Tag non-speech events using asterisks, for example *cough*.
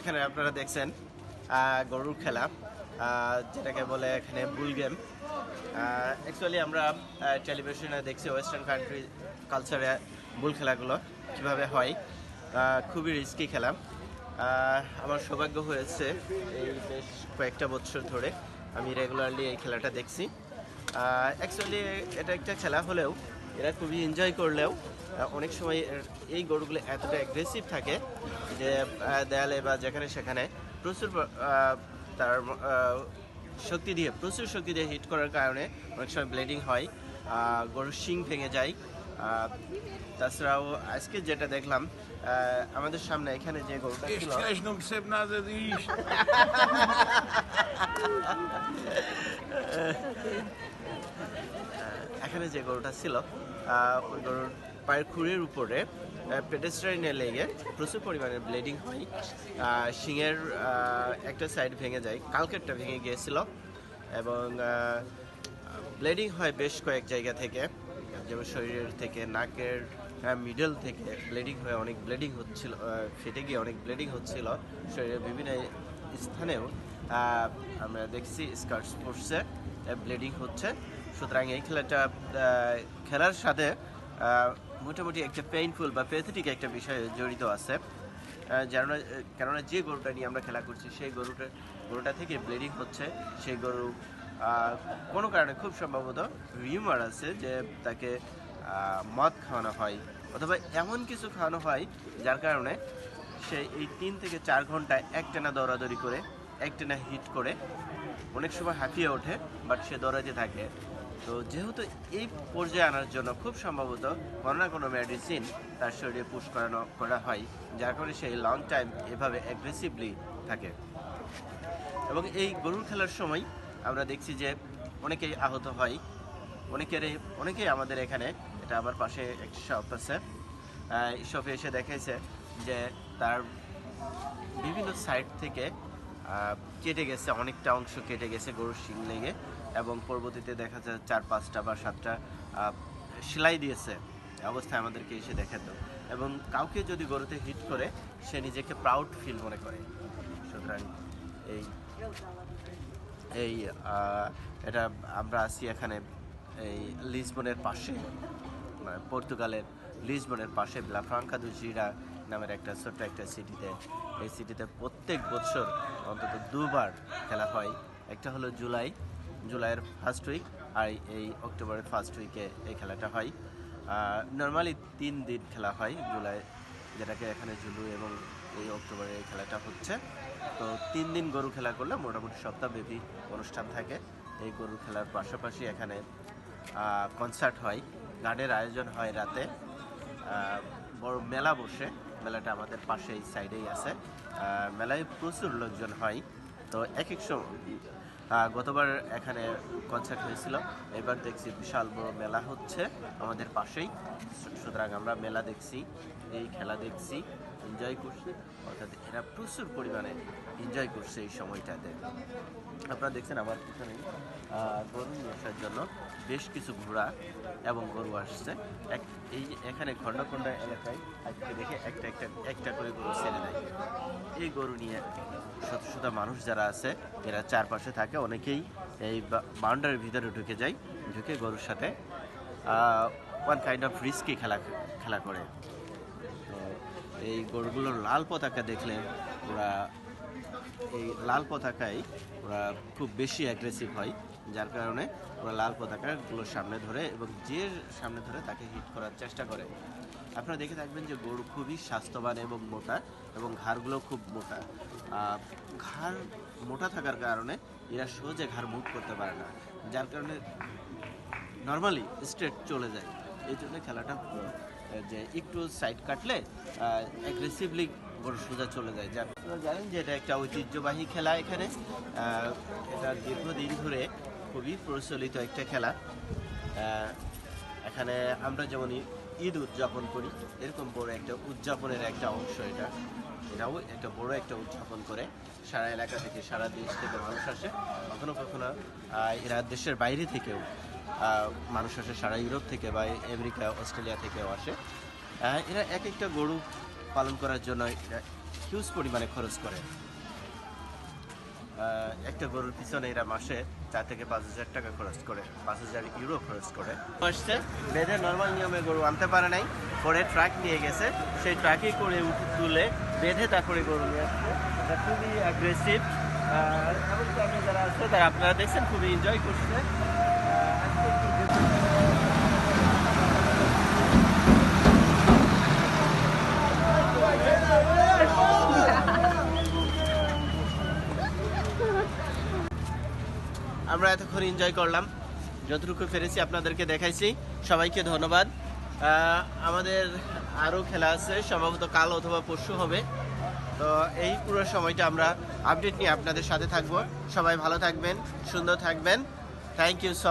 এখানে আপনারা দেখছেন গরুর খেলা যেটাকে বলে এখানে বুল গেম অ্যাকচুয়ালি আমরা টেলিভিশনে দেখছি ওয়েস্টার্ন কান্ট্রি কালচারে বুল খেলাগুলো কীভাবে হয়। খুবই রিস্কি খেলা। আমার সৌভাগ্য হয়েছে এই বেশ কয়েকটা বছর ধরে আমি রেগুলারলি এই খেলাটা দেখছি। অ্যাকচুয়ালি এটা একটা খেলা হলেও এরা খুবই এনজয় করলেও অনেক সময় এই গরুগুলো এতটা অ্যাগ্রেসিভ থাকে যে দেয়ালে বা যেখানে সেখানে প্রচুর তার শক্তি দিয়ে প্রচুর শক্তি দিয়ে হিট করার কারণে অনেক সময় ব্লিডিং হয় গরুর শিং ভেঙে যায় তাছাড়াও আজকে যেটা দেখলাম আমাদের সামনে এখানে যে গরুটা ছিল. *laughs* এখানে যে গরুটা ছিল পায়ের খুঁড়ির উপরে পেডেস্ট্রাইনে লেগে প্রচুর পরিমাণে ব্লিডিং হয়। শিঙের একটা সাইড ভেঙে যায়, কালকেরটা ভেঙে গিয়েছিল এবং ব্লিডিং হয় বেশ কয়েক জায়গা থেকে, যেমন শরীরের থেকে, নাকের মিডল থেকে ব্লিডিং হয়ে অনেক ব্লিডিং হচ্ছিল ফেটে গিয়ে অনেক ব্লিডিং হচ্ছিল। শরীরের বিভিন্ন স্থানেও আমরা দেখছি স্কার্টস পড়ছে ব্লিডিং হচ্ছে। সুতরাং এই খেলাটা খেলার সাথে মোটামুটি একটা পেইনফুল বা প্যাথেটিক একটা বিষয় জড়িত আছে। যেন কেননা যে গরুটা নিয়ে আমরা খেলা করছি, সেই গরুটা গরুটা থেকে ব্লিডিং হচ্ছে। সেই গরু কোনো কারণে খুব সম্ভবত রিউমার আছে যে তাকে মদ খাওয়ানো হয় অথবা এমন কিছু খাওয়ানো হয় যার কারণে সে এই তিন থেকে চার ঘন্টায় একটানা দৌড়াদৌড়ি করে, একটানা হিট করে, অনেক সময় হাঁপিয়ে ওঠে বাট সে দৌড়াতে থাকে। তো যেহেতু এই পর্যায়ে আনার জন্য খুব সম্ভবত কোনো না কোনো মেডিসিন তার শরীরে পুশ করানো, করা হয়, যার কারণে সেই লং টাইম এভাবে অ্যাগ্রেসিভলি থাকে। এবং এই গরুর খেলার সময় আমরা দেখছি যে অনেকেই আহত হয় অনেকেরই অনেকেই আমাদের এখানে, এটা আমার পাশে একটি শপ আছে। শপে এসে দেখাইছে যে তার বিভিন্ন সাইড থেকে কেটে গেছে, অনেকটা অংশ কেটে গেছে গরুর শিং লেগে। এবং পরবর্তীতে দেখা যায় চার, পাঁচটা বা সাতটা সেলাই দিয়েছে অবস্থায় আমাদেরকে এসে দেখাতো। এবং কাউকে যদি গরুতে হিট করে, সে নিজেকে প্রাউড ফিল মনে করে। সুতরাং এই এই এটা আমরা আছি এখানে এই লিসবনের পাশে মানে পর্তুগালের লিসবনের পাশে ব্লাফ্রাঙ্কা দু জিরা নামের একটা ছোট্ট একটা সিটিতে। এই সিটিতে প্রত্যেক বছর অন্তত দুবার খেলা হয়। একটা হলো জুলাই জুলাইয়ের ফার্স্ট উইক আর এই অক্টোবরের ফার্স্ট উইকে এই খেলাটা হয়। নর্মালি তিন দিন খেলা হয় জুলাই, যেটাকে এখানে জুলু এবং এই অক্টোবরে এই খেলাটা হচ্ছে। তো তিন দিন গরু খেলা করলে মোটামুটি সপ্তাহব্যাপী অনুষ্ঠান থাকে। এই গরু খেলার পাশাপাশি এখানে কনসার্ট হয়, গানের আয়োজন হয় রাতে। বড় মেলা বসে, মেলাটা আমাদের পাশে এই সাইডেই আছে মেলায় প্রচুর লোকজন হয়। তো এক এক সময় গতবার এখানে কনসার্ট হয়েছিল। এবার দেখছি বিশাল বড় মেলা হচ্ছে আমাদের পাশেই। সুতরাং আমরা মেলা দেখছি, এই খেলা দেখছি। এনজয় করছে, অর্থাৎ এরা প্রচুর পরিমাণে এনজয় করছে এই সময়টাতে। আপনারা দেখছেন আমার পিছনে গরু নিয়ে আসার জন্য বেশ কিছু ঘোড়া এবং গরু আসছে। এক, এই এখানে খণ্ড খণ্ড এলাকায় আজকে দেখে একটা একটা একটা করে গরু ছেড়ে দেয়। এই গরু নিয়ে শত শত মানুষ যারা আছে, এরা চারপাশে থাকে, অনেকেই এই বাউন্ডারির ভিতরে ঢুকে যায়, ঢুকে গরুর সাথে ওয়ান কাইন্ড অফ রিস্কি খেলা খেলা করে। এই গরুগুলোর লাল পতাকা দেখলে ওরা এই লাল পতাকায় ওরা খুব বেশি অ্যাগ্রেসিভ হয়, যার কারণে ওরা লাল পতাকাগুলোর সামনে ধরে এবং যে সামনে ধরে তাকে হিট করার চেষ্টা করে। আপনারা দেখে থাকবেন যে গরু খুবই স্বাস্থ্যবান এবং মোটা এবং ঘাড়গুলো খুব মোটা। ঘাড় মোটা থাকার কারণে এরা সহজে ঘাড় মুভ করতে পারে না, যার কারণে নর্মালি স্ট্রেট চলে যায়। এই জন্য খেলাটা যে একটু সাইড কাটলে অ্যাগ্রেসিভলি গরু সোজা চলে যায়। যার আপনারা জানেন যে এটা একটা ঐতিহ্যবাহী খেলা এখানে। এটা দীর্ঘদিন ধরে খুবই প্রচলিত একটা খেলা। এখানে আমরা যেমন ঈদ উদযাপন করি, এরকম বড় একটা উদযাপনের একটা অংশ এটা। এটাও একটা বড় একটা উদযাপন করে। সারা এলাকা থেকে সারা দেশ থেকে মানুষ আসে। কখনো কখনো এরা দেশের বাইরে থেকেও মানুষ আসে সারা ইউরোপ থেকে বা আমেরিকা অস্ট্রেলিয়া থেকেও আসে। এরা এক একটা গরু পালন করার জন্য এরা হিউজ পরিমাণে খরচ করে। একটা গরুর পিছনে এরা মাসে চার থেকে পাঁচ হাজার টাকা খরচ করে পাঁচ হাজার ইউরো খরচ করে। আসছে। বেঁধে নর্মাল নিয়মে গরু আনতে পারে নাই পরে ট্রাক নিয়ে গেছে। সেই ট্রাকে করে উঠে তুলে বেঁধে তারপরে গরু নিয়ে আসছে। এটা খুবই অ্যাগ্রেসিভ এমনকি আপনি যারা আছে তারা আপনারা দেখছেন খুবই এনজয় করছে। আমরা এতক্ষণ এনজয় করলাম। যতটুকু পেরেছি আপনাদেরকে দেখাইছি। সবাইকে ধন্যবাদ। আমাদের আরও খেলা আছে, সম্ভবত কাল অথবা পরশু হবে। তো এই পুরো সময়টা আমরা আপডেট নিয়ে আপনাদের সাথে থাকব। সবাই ভালো থাকবেন, সুন্দর থাকবেন। Thank you so